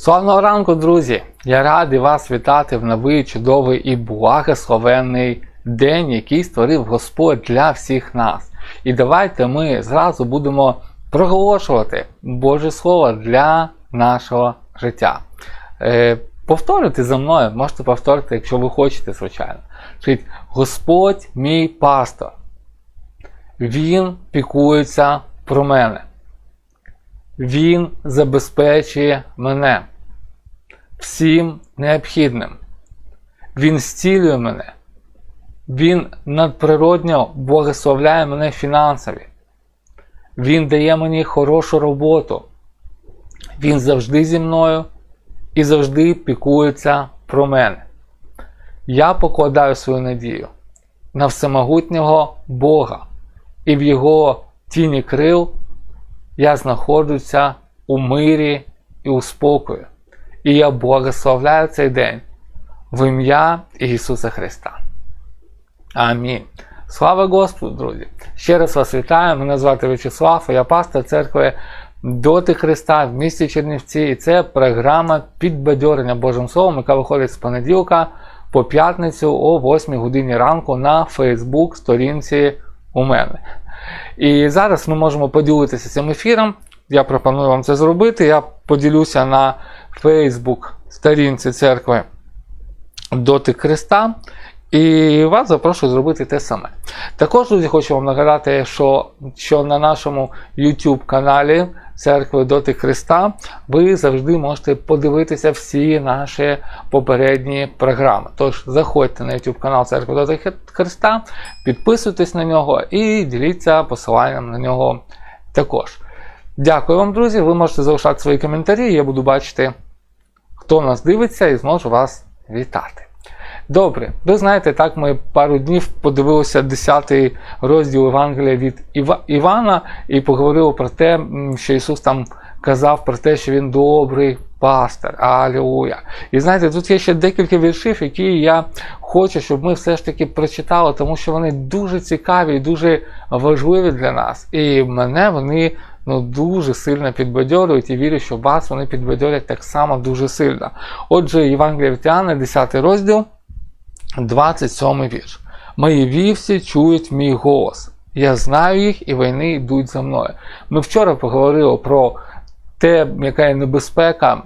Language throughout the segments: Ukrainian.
Славного ранку, друзі! Я радий вас вітати в новий чудовий і благословенний день, який створив Господь для всіх нас. І давайте ми зразу будемо проголошувати Боже Слово для нашого життя. Е, повторюйте за мною, можете повторити, якщо ви хочете, звичайно. Скажіть, Господь мій пастор. Він пікується про мене. Він забезпечує мене всім необхідним. Він зцілює мене. Він надприродньо благословляє мене фінансові. Він дає мені хорошу роботу. Він завжди зі мною і завжди пікується про мене. Я покладаю свою надію на всемогутнього Бога, і в Його тіні крил я знаходжуся у мирі і у спокою. І я благословляю цей день в ім'я Ісуса Христа. Амінь. Слава Господу, друзі! Ще раз вас вітаю. Мене звати В'ячеслав, я пастор церкви Доти Христа в місті Чернівці. І це програма підбадьорення Божим Словом, яка виходить з понеділка по п'ятницю о 8 годині ранку на Фейсбук сторінці у мене. І зараз ми можемо поділитися цим ефіром. Я пропоную вам це зробити. Я поділюся на Facebook сторінці церкви Доти Христа. І вас запрошую зробити те саме. Також, друзі, хочу вам нагадати, що що на нашому YouTube каналі Церкви Доти Христа ви завжди можете подивитися всі наші попередні програми. Тож заходьте на YouTube канал Церкви Доти Христа, підписуйтесь на нього і діліться посиланням на нього також. Дякую вам, друзі. Ви можете залишати свої коментарі, я буду бачити, хто нас дивиться, і зможу вас вітати. Добре, ви знаєте, так ми пару днів подивилися 10-й розділ Євангелія від Івана і поговорили про те, що Ісус там казав про те, що Він добрий пастор. Алілуя. І знаєте, тут є ще декілька віршів, які я хочу, щоб ми все ж таки прочитали, тому що вони дуже цікаві і дуже важливі для нас. І мене вони ну, дуже сильно підбадьорюють і вірю, що вас вони підбадьорять так само дуже сильно. Отже, Євангелія від Іоанна, 10 розділ. 27 вірш. Мої вівці чують мій голос. Я знаю їх, і вони йдуть за мною. Ми вчора поговорили про те, яка є небезпека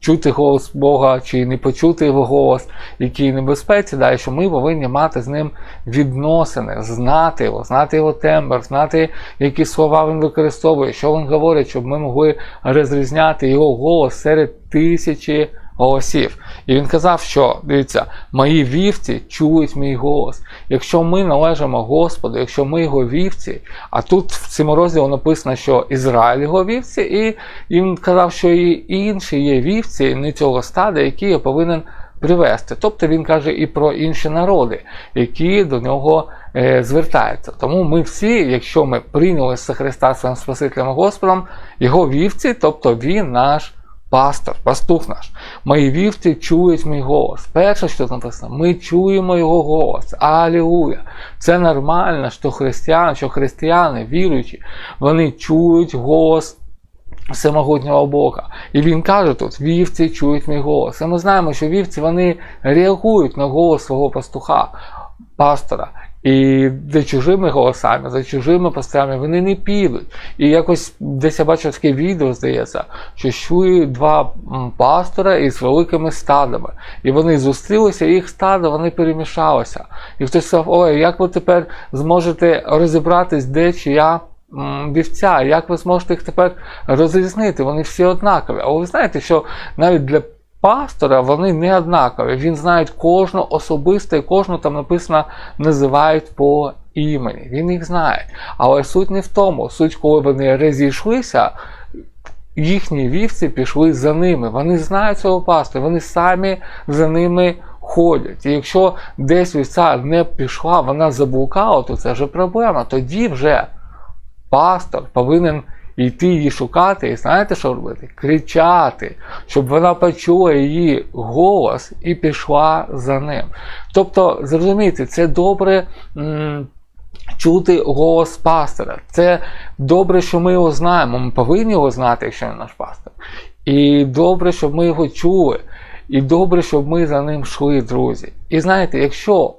чути голос Бога чи не почути його голос, який небезпеці, да, і що ми повинні мати з ним відносини, знати його, знати його тембр, знати, які слова він використовує, що він говорить, щоб ми могли розрізняти його голос серед тисячі голосів. І він казав, що дивіться, мої вівці чують мій голос. Якщо ми належимо Господу, якщо ми його вівці, а тут в цьому розділі написано, що Ізраїль його вівці, і він казав, що і інші є вівці, не цього стада, які я повинен привести. Тобто він каже і про інші народи, які до нього е, звертаються. Тому ми всі, якщо ми прийняли Христа своїм Спасителем Господом, його вівці, тобто він наш пастор, пастух наш. Мої вівці чують мій голос. Перше, що написано, ми чуємо його голос. Алілуя! Це нормально, що християни, що християни, віруючі, вони чують голос. Всемогутнього Бога. І він каже тут: вівці чують мій голос. І ми знаємо, що вівці вони реагують на голос свого пастуха, пастора. І за чужими голосами, за чужими пастирами вони не підуть. І якось десь я бачив таке відео, здається, що чують два пастора із великими стадами. І вони зустрілися, і їх стадо вони перемішалися. І хтось сказав, ой, як ви тепер зможете розібратись, де чия вівця, як ви зможете їх тепер розрізнити? Вони всі однакові. А ви знаєте, що навіть для пастора вони не однакові. Він знає кожну особисто і кожну там написано називають по імені. Він їх знає. Але суть не в тому. Суть, коли вони розійшлися, їхні вівці пішли за ними. Вони знають цього пастора, вони самі за ними ходять. І якщо десь вівця не пішла, вона заблукала, то це вже проблема. Тоді вже пастор повинен йти її шукати, і знаєте, що робити? Кричати, щоб вона почула її голос і пішла за ним. Тобто, зрозумійте, це добре. М Чути голос пастора. Це добре, що ми його знаємо. Ми повинні його знати, якщо він наш пастор. І добре, щоб ми його чули. І добре, щоб ми за ним йшли, друзі. І знаєте, якщо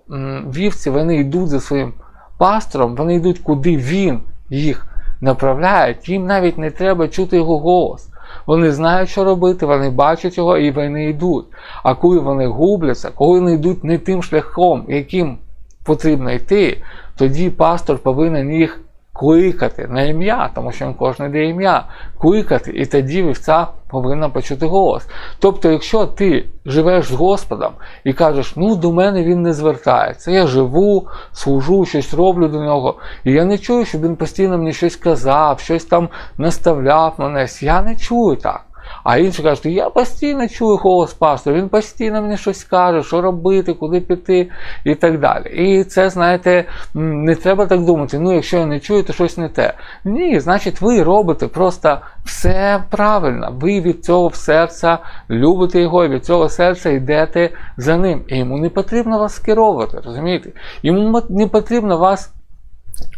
вівці вони йдуть за своїм пастором, вони йдуть, куди він їх направляє, їм навіть не треба чути його голос. Вони знають, що робити, вони бачать його і вони йдуть. А коли вони губляться, коли вони йдуть не тим шляхом, яким потрібно йти, тоді пастор повинен їх кликати на ім'я, тому що він кожен дає ім'я, кликати, і тоді вівця повинна почути голос. Тобто, якщо ти живеш з Господом і кажеш, ну до мене він не звертається, я живу, служу, щось роблю до нього, і я не чую, щоб він постійно мені щось казав, щось там наставляв мене, я не чую так. А інші кажуть, я постійно чую голос пастора, він постійно мені щось каже, що робити, куди піти і так далі. І це, знаєте, не треба так думати. Ну, якщо я не чую, то щось не те. Ні, значить, ви робите просто все правильно. Ви від цього серця любите його, і від цього серця йдете за ним. І йому не потрібно вас скеровувати, розумієте? Йому не потрібно вас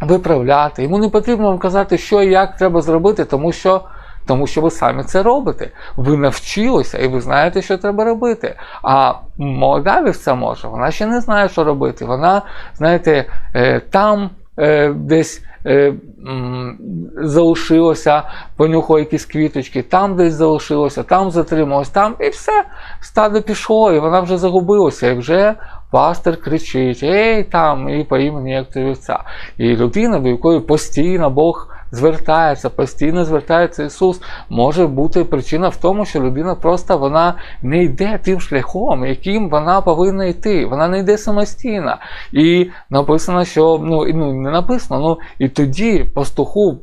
виправляти, йому не потрібно вам казати, що і як треба зробити, тому що. Тому що ви самі це робите. Ви навчилися і ви знаєте, що треба робити. А молода вівця може, вона ще не знає, що робити. Вона, знаєте, е, там е, десь е, залишилося, понюхало якісь квіточки, там десь залишилося, там затрималось, там і все, стадо пішло, і вона вже загубилася, і вже пастор кричить: Ей там, і по імені як вівця. І людина, до якої постійно Бог звертається, постійно звертається Ісус, може бути причина в тому, що людина просто вона не йде тим шляхом, яким вона повинна йти. Вона не йде самостійно. І написано, що ну, ну не написано, ну і тоді пастуху.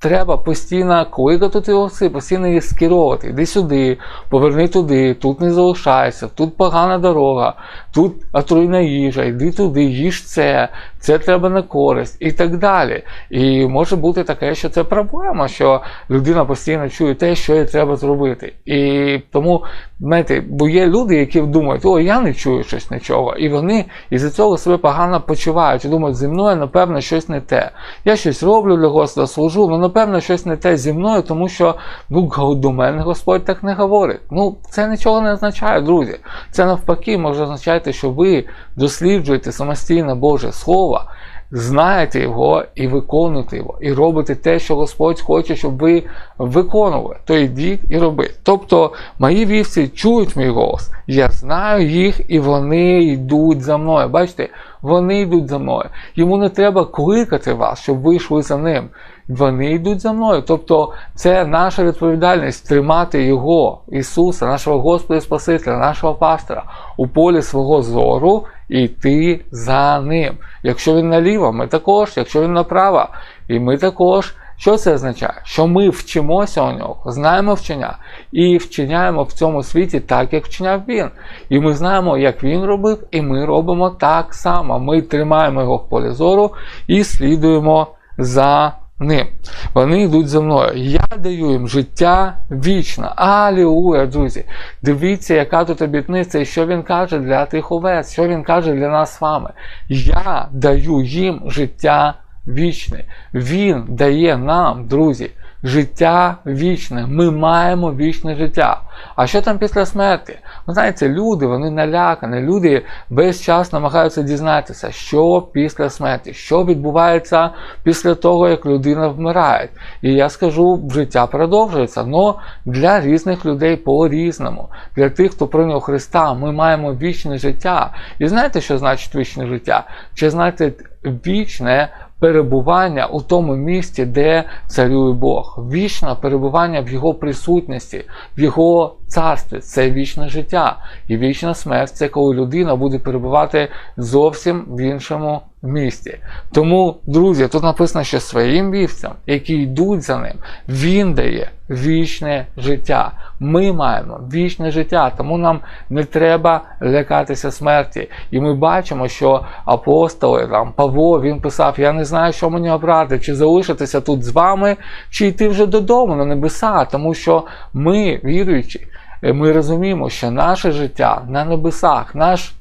Треба постійно кликати ті овці, постійно їх скеровувати. Іди сюди, поверни туди, тут не залишайся, тут погана дорога, тут отруйна їжа, йди туди, їж це, це треба на користь і так далі. І може бути таке, що це проблема, що людина постійно чує те, що їй треба зробити. І тому, знаєте, бо є люди, які думають, о, я не чую щось нічого. І вони із-за цього себе погано почувають. І думають, зі мною, напевно, щось не те. Я щось роблю для Господа, служу, але напевно щось не те зі мною, тому що ну, до мене Господь так не говорить. Ну, це нічого не означає, друзі. Це навпаки може означати, що ви досліджуєте самостійно Боже Слово, знаєте його і виконуєте його, і робите те, що Господь хоче, щоб ви виконували. То йдіть і робіть. Тобто мої вівці чують мій голос. Я знаю їх, і вони йдуть за мною. Бачите, вони йдуть за мною. Йому не треба кликати вас, щоб ви йшли за ним. Вони йдуть за мною. Тобто це наша відповідальність тримати Його, Ісуса, нашого Господа Спасителя, нашого пастора у полі свого зору і йти за ним. Якщо він наліво, ми також, якщо він направо, і ми також. Що це означає? Що ми вчимося у нього, знаємо вчення і вчиняємо в цьому світі так, як вчиняв він. І ми знаємо, як він робив, і ми робимо так само. Ми тримаємо його в полі зору і слідуємо за ним. Вони йдуть за мною. Я даю їм життя вічне. Алілуя, друзі. Дивіться, яка тут обітниця, і що він каже для тих овець, що він каже для нас з вами. Я даю їм життя вічне. Він дає нам, друзі, життя вічне. Ми маємо вічне життя. А що там після смерті? Ви знаєте, люди, вони налякані, люди весь час намагаються дізнатися, що після смерті, що відбувається після того, як людина вмирає. І я скажу, життя продовжується, але для різних людей по-різному. Для тих, хто прийняв Христа, ми маємо вічне життя. І знаєте, що значить вічне життя? Чи знаєте, вічне перебування у тому місці, де царює Бог, вічне перебування в Його присутності, в Його царстві це вічне життя. І вічна смерть це коли людина буде перебувати зовсім в іншому місці. Тому, друзі, тут написано, що своїм вівцям, які йдуть за ним, він дає вічне життя. Ми маємо вічне життя, тому нам не треба лякатися смерті. І ми бачимо, що апостоли, там, Павло, він писав: Я не знаю, що мені обрати, чи залишитися тут з вами, чи йти вже додому на небеса, тому що ми, віруючі, ми розуміємо, що наше життя на небесах, наш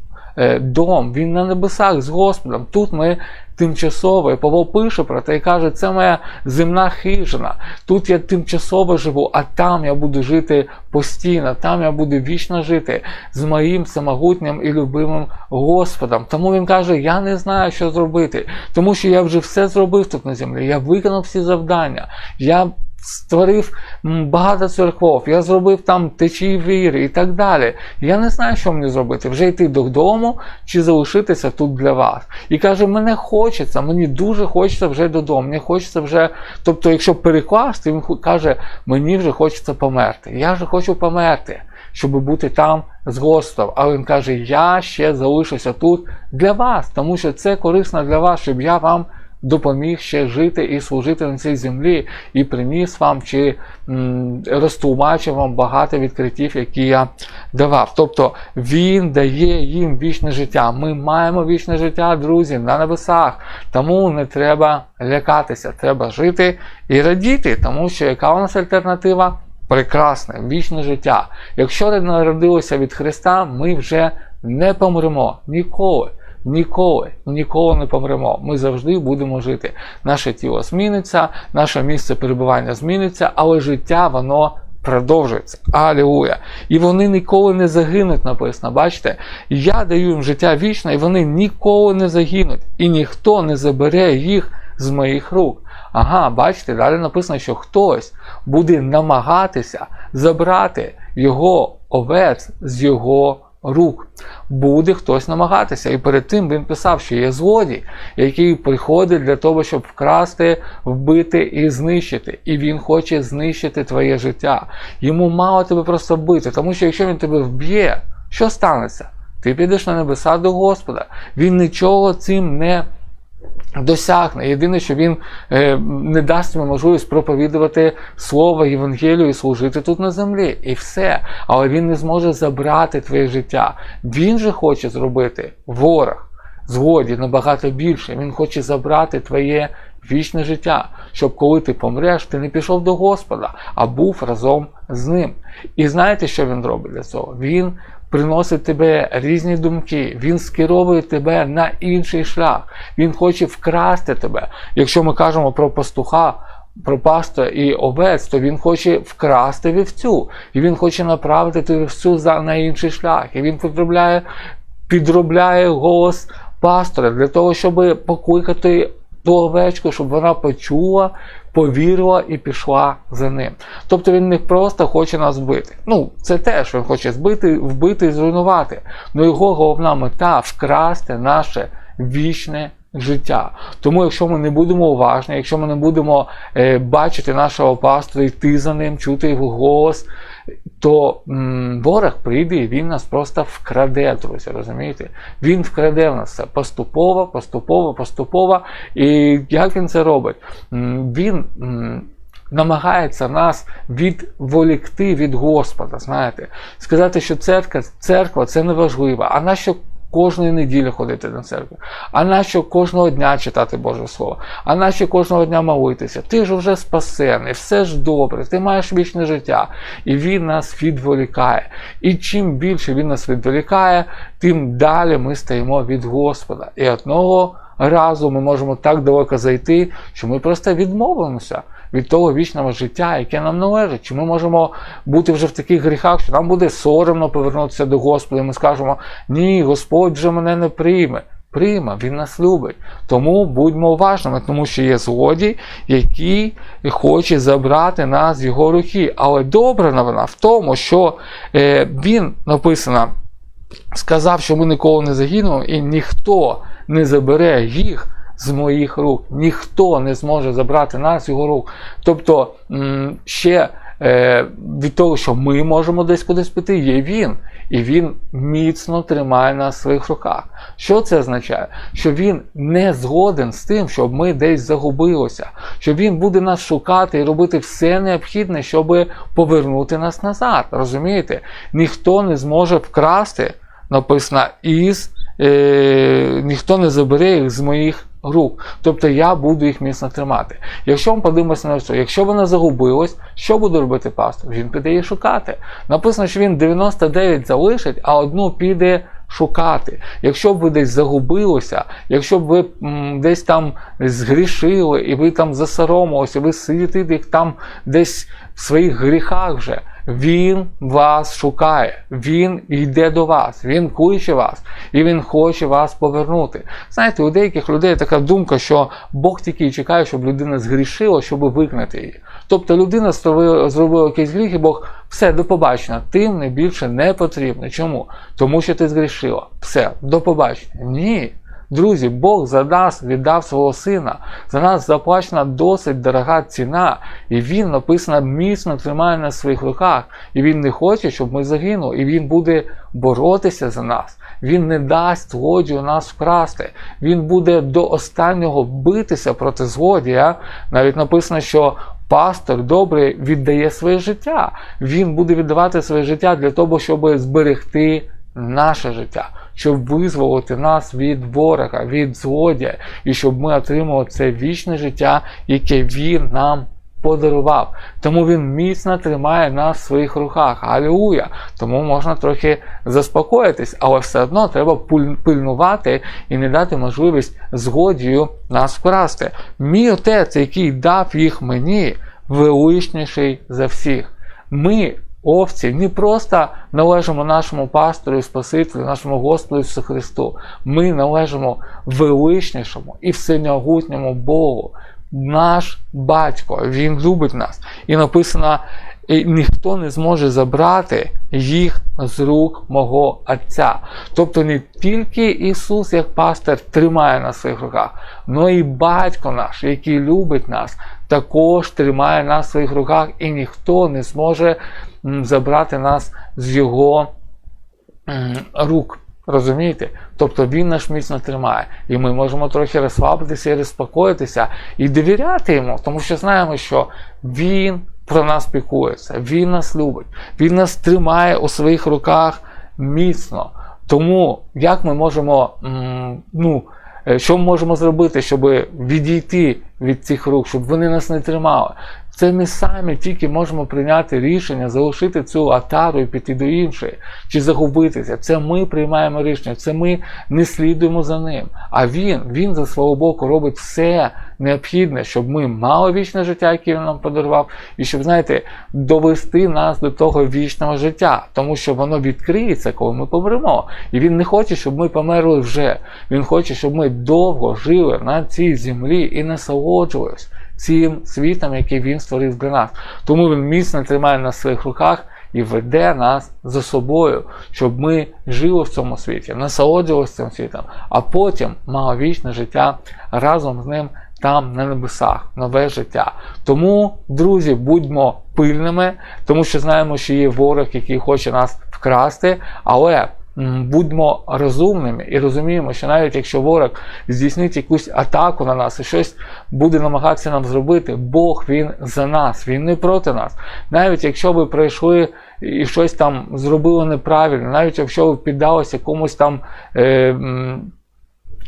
дом, він на небесах з Господом. Тут ми тимчасово. І Павло пише про те і каже, це моя земна хижина. Тут я тимчасово живу, а там я буду жити постійно, там я буду вічно жити з моїм самогутнім і любимим Господом. Тому він каже: Я не знаю, що зробити, тому що я вже все зробив тут на землі. Я виконав всі завдання. Я Створив багато церков, я зробив там течії віри і так далі. Я не знаю, що мені зробити, вже йти додому чи залишитися тут для вас. І каже, мене хочеться, мені дуже хочеться вже додому. Мені хочеться вже. Тобто, якщо перекласти, він каже, мені вже хочеться померти. Я вже хочу померти, щоб бути там з Господом. А він каже, я ще залишуся тут для вас, тому що це корисно для вас, щоб я вам допоміг ще жити і служити на цій землі, і приніс вам чи м, розтлумачив вам багато відкриттів, які я давав. Тобто він дає їм вічне життя. Ми маємо вічне життя, друзі, на небесах. Тому не треба лякатися, треба жити і радіти, тому що яка у нас альтернатива? Прекрасне, вічне життя. Якщо народилося від Христа, ми вже не помремо ніколи. Ніколи, ніколи не помремо. Ми завжди будемо жити. Наше тіло зміниться, наше місце перебування зміниться, але життя воно продовжується. Алілуя. І вони ніколи не загинуть, написано. Бачите, я даю їм життя вічне, і вони ніколи не загинуть. І ніхто не забере їх з моїх рук. Ага, бачите, далі написано, що хтось буде намагатися забрати його овець з його рук. Буде хтось намагатися. І перед тим він писав, що є злодій, який приходить для того, щоб вкрасти, вбити і знищити. І він хоче знищити твоє життя. Йому мало тебе просто вбити, тому що якщо він тебе вб'є, що станеться? Ти підеш на небеса до Господа. Він нічого цим не досягне. Єдине, що він е, не дасть йому можливість проповідувати слово Євангелію і служити тут на землі. І все. Але він не зможе забрати твоє життя. Він же хоче зробити ворог згоді набагато більше. Він хоче забрати твоє вічне життя, щоб коли ти помреш, ти не пішов до Господа, а був разом з ним. І знаєте, що він робить для цього? Він приносить тебе різні думки, він скеровує тебе на інший шлях. Він хоче вкрасти тебе. Якщо ми кажемо про пастуха, про пасту і овець, то він хоче вкрасти вівцю. І він хоче направити ту вівцю на інший шлях. І він підробляє, підробляє голос пастора для того, щоб покликати ту овечку, щоб вона почула, повірила і пішла за ним. Тобто він не просто хоче нас вбити. Ну, це теж він хоче збити, вбити і зруйнувати. Ну його головна мета вкрасти наше вічне життя. Тому, якщо ми не будемо уважні, якщо ми не будемо е, бачити нашого пастора, йти за ним, чути його голос, то м, ворог прийде і він нас просто вкраде, друзі, розумієте? Він вкраде в нас це поступово, поступово, поступово. І як він це робить? М, Він. м, Намагається нас відволікти від Господа, знаєте, сказати, що церква, церква це не важливо. А нащо кожної неділі ходити на церкву? А нащо кожного дня читати Боже Слово? А нащо кожного дня молитися? Ти ж вже спасений, все ж добре, ти маєш вічне життя. І він нас відволікає. І чим більше він нас відволікає, тим далі ми стаємо від Господа. І одного разу ми можемо так далеко зайти, що ми просто відмовимося від того вічного життя, яке нам належить. Чи ми можемо бути вже в таких гріхах, що нам буде соромно повернутися до Господа, і ми скажемо: ні, Господь вже мене не прийме. Прийме, він нас любить. Тому будьмо уважними, тому що є злодій, який хоче забрати нас з його руки. Але добра новина в тому, що е, він написано, сказав, що ми ніколи не загинемо, і ніхто не забере їх з моїх рук. Ніхто не зможе забрати нас його рук. Тобто ще е, від того, що ми можемо десь кудись піти, є він. І він міцно тримає нас в своїх руках. Що це означає? Що він не згоден з тим, щоб ми десь загубилися, що він буде нас шукати і робити все необхідне, щоб повернути нас назад. Розумієте? Ніхто не зможе вкрасти, написано, із е, ніхто не забере їх з моїх рук. Тобто я буду їх міцно тримати. Якщо ми подивимося на все, якщо вона загубилась, що буде робити пастор? Він піде її шукати. Написано, що він 99 залишить, а одну піде шукати. Якщо б ви десь загубилися, якщо б ви м, десь там згрішили, і ви там засоромилися, ви сидите там десь в своїх гріхах вже. Він вас шукає, він йде до вас, він кличе вас і він хоче вас повернути. Знаєте, у деяких людей така думка, що Бог тільки і чекає, щоб людина згрішила, щоб викнати її. Тобто людина зробила, якийсь гріх, і Бог все, до побачення, ти мені більше не потрібно. Чому? Тому що ти згрішила. Все, до побачення. Ні. Друзі, Бог за нас віддав свого сина. За нас заплачена досить дорога ціна, і він написано міцно тримає на своїх руках. І він не хоче, щоб ми загинули. І він буде боротися за нас. Він не дасть злодію нас вкрасти. Він буде до останнього битися проти злодія. Навіть написано, що пастор добрий віддає своє життя. Він буде віддавати своє життя для того, щоб зберегти наше життя щоб визволити нас від ворога, від злодія, і щоб ми отримали це вічне життя, яке він нам подарував. Тому він міцно тримає нас в своїх руках. Алілуя! Тому можна трохи заспокоїтись, але все одно треба пильнувати і не дати можливість згодію нас вкрасти. Мій отець, який дав їх мені, величніший за всіх. Ми овці не просто належимо нашому пастору і Спасителю, нашому Господу Ісусу Христу. Ми належимо величнішому і всемогутньому Богу. Наш батько, Він любить нас. І написано, і ніхто не зможе забрати їх з рук мого Отця. Тобто не тільки Ісус, як пастир, тримає на своїх руках, але і батько наш, який любить нас, також тримає нас в своїх руках, і ніхто не зможе забрати нас з його рук. Розумієте? Тобто він нас міцно тримає. І ми можемо трохи розслабитися і розпокоїтися і довіряти йому, тому що знаємо, що він про нас пікується, він нас любить, він нас тримає у своїх руках міцно. Тому як ми можемо, ну, е, що ми можемо зробити, щоб відійти від цих рук, щоб вони нас не тримали? Це ми самі тільки можемо прийняти рішення, залишити цю атару і піти до іншої, чи загубитися. Це ми приймаємо рішення, це ми не слідуємо за ним. А він, він за свого боку робить все необхідне, щоб ми мали вічне життя, яке він нам подарував, і щоб, знаєте, довести нас до того вічного життя, тому що воно відкриється, коли ми помремо. І він не хоче, щоб ми померли вже. Він хоче, щоб ми довго жили на цій землі і насолоджувалися цим світом, який він створив для нас. Тому він міцно тримає на своїх руках і веде нас за собою, щоб ми жили в цьому світі, насолоджувалися цим світом, а потім мали вічне життя разом з ним. Там на небесах, нове життя. Тому, друзі, будьмо пильними, тому що знаємо, що є ворог, який хоче нас вкрасти, але будьмо розумними і розуміємо, що навіть якщо ворог здійснить якусь атаку на нас і щось буде намагатися нам зробити, Бог він за нас, він не проти нас. Навіть якщо ви пройшли і щось там зробили неправильно, навіть якщо ви піддалися комусь там. Е,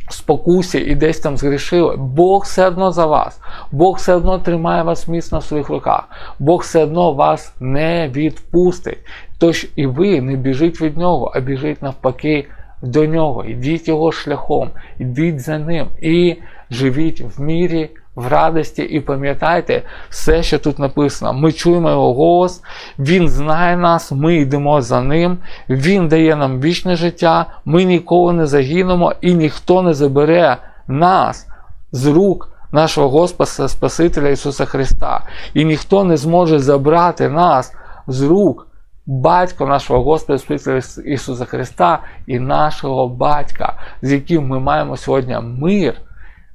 Спокусі і десь там згрішили, Бог все одно за вас. Бог все одно тримає вас міцно в своїх руках. Бог все одно вас не відпустить. Тож і ви не біжіть від нього, а біжіть навпаки до нього. Йдіть його шляхом, йдіть за ним і живіть в мірі, в радості і пам'ятайте все, що тут написано. Ми чуємо його голос, Він знає нас, ми йдемо за ним, Він дає нам вічне життя, ми ніколи не загинемо і ніхто не забере нас з рук. Нашого Господа Спасителя Ісуса Христа. І ніхто не зможе забрати нас з рук Батько нашого Господа Спасителя Ісуса Христа і нашого Батька, з яким ми маємо сьогодні мир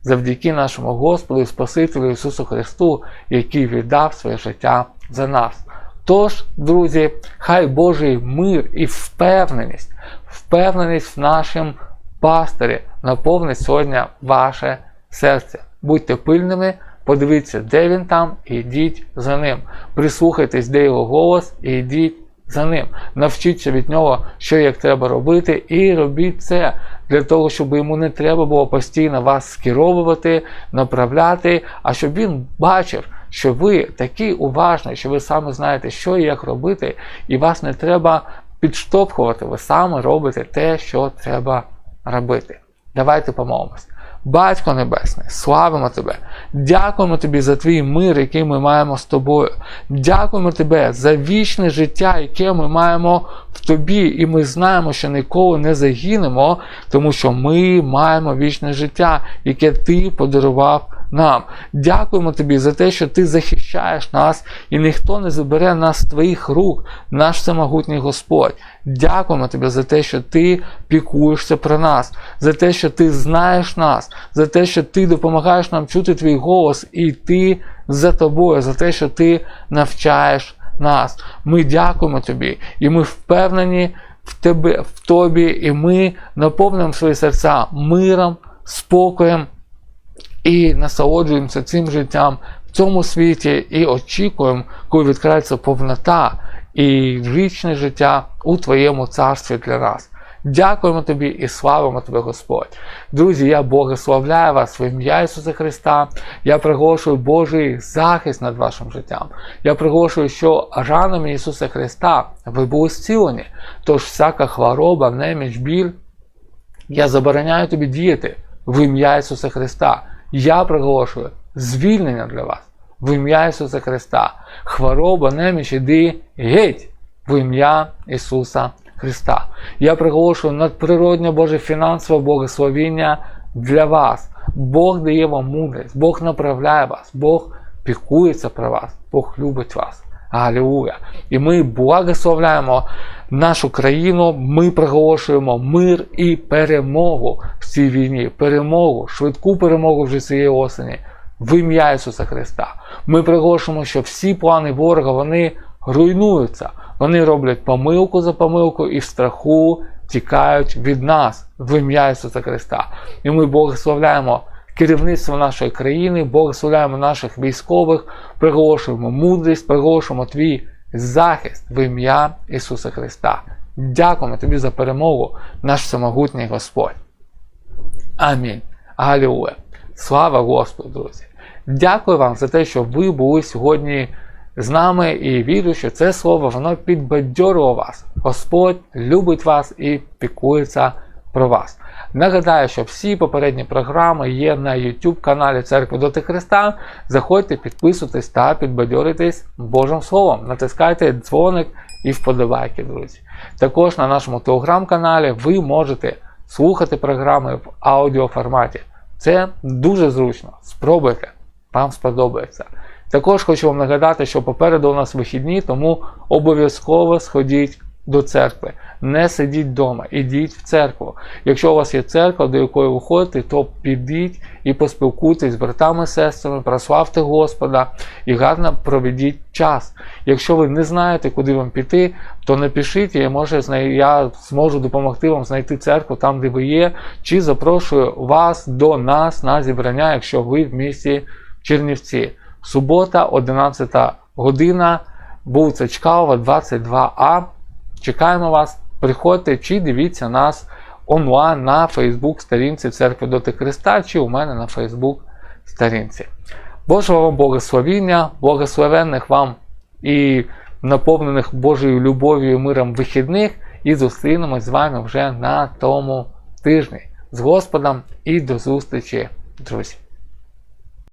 завдяки нашому Господу і Спасителю Ісусу Христу, який віддав своє життя за нас. Тож, друзі, хай Божий мир і впевненість, впевненість в нашому пастирі наповнить сьогодні ваше серце. Будьте пильними, подивіться, де він там, і йдіть за ним. Прислухайтесь, де його голос, і йдіть за ним. Навчіться від нього, що як треба робити, і робіть це для того, щоб йому не треба було постійно вас скеровувати, направляти, а щоб він бачив, що ви такі уважні, що ви саме знаєте, що і як робити, і вас не треба підштовхувати, ви саме робите те, що треба робити. Давайте помолимось. Батько Небесний, славимо Тебе! Дякуємо Тобі за твій мир, який ми маємо з тобою. Дякуємо Тебе за вічне життя, яке ми маємо в Тобі, і ми знаємо, що ніколи не загинемо, тому що ми маємо вічне життя, яке Ти подарував нам. Дякуємо Тобі за те, що Ти захищаєш нас, і ніхто не забере нас з Твоїх рук, наш всемогутній Господь. Дякуємо Тобі за те, що Ти пікуєшся про нас, за те, що Ти знаєш нас, за те, що Ти допомагаєш нам чути Твій голос і йти за тобою, за те, що Ти навчаєш нас. Ми дякуємо Тобі, і ми впевнені в Тебе, в Тобі, і ми наповнимо свої серця миром, спокоєм і насолоджуємося цим життям в цьому світі і очікуємо, коли відкриється повнота і вічне життя у Твоєму царстві для нас. Дякуємо тобі і славимо тебе, Господь. Друзі, я благословляю вас в ім'я Ісуса Христа. Я приголошую Божий захист над вашим життям. Я приголошую, що ранами Ісуса Христа ви були зцілені. Тож всяка хвороба, неміч, біль, я забороняю тобі діяти в ім'я Ісуса Христа. Я приголошую звільнення для вас в ім'я Ісуса Христа. Хвороба, неміч, іди геть в ім'я Ісуса Христа. Я проголошую надприродне Боже фінансове благословіння для вас. Бог дає вам мудрість, Бог направляє вас, Бог пікується про вас, Бог любить вас. Алілуя! І ми благословляємо нашу країну, ми проголошуємо мир і перемогу в цій війні, перемогу, швидку перемогу вже цієї осені в ім'я Ісуса Христа. Ми приголошуємо, що всі плани ворога вони руйнуються. Вони роблять помилку за помилкою і в страху тікають від нас в ім'я Ісуса Христа. І ми благословляємо керівництво нашої країни, благословляємо наших військових, приголошуємо мудрість, приголошуємо твій захист в ім'я Ісуса Христа. Дякуємо тобі за перемогу, наш всемогутній Господь. Амінь. Алілуя. Слава Господу, друзі! Дякую вам за те, що ви були сьогодні з нами і вірю, що це слово воно підбадьорило вас. Господь любить вас і пікується про вас. Нагадаю, що всі попередні програми є на YouTube каналі Церкви Доти Христа. Заходьте, підписуйтесь та підбадьоритесь Божим Словом. Натискайте дзвоник і вподобайки, друзі. Також на нашому телеграм-каналі ви можете слухати програми в аудіоформаті. Це дуже зручно. Спробуйте, вам сподобається. Також хочу вам нагадати, що попереду у нас вихідні, тому обов'язково сходіть до церкви. Не сидіть вдома, ідіть в церкву. Якщо у вас є церква, до якої ви ходите, то підіть і поспілкуйтесь з братами, сестрами, прославте Господа і гарно проведіть час. Якщо ви не знаєте, куди вам піти, то напишіть, я, може, я зможу допомогти вам знайти церкву там, де ви є, чи запрошую вас до нас на зібрання, якщо ви в місті Чернівці. Субота, 11 година, вулиця Чкалова, 22А. Чекаємо вас. Приходьте чи дивіться нас онлайн на Фейсбук сторінці Церкви Доти Христа, чи у мене на Фейсбук сторінці. Божого вам благословіння, благословенних вам і наповнених Божою любов'ю і миром вихідних, і зустрінемось з вами вже на тому тижні. З Господом і до зустрічі, друзі!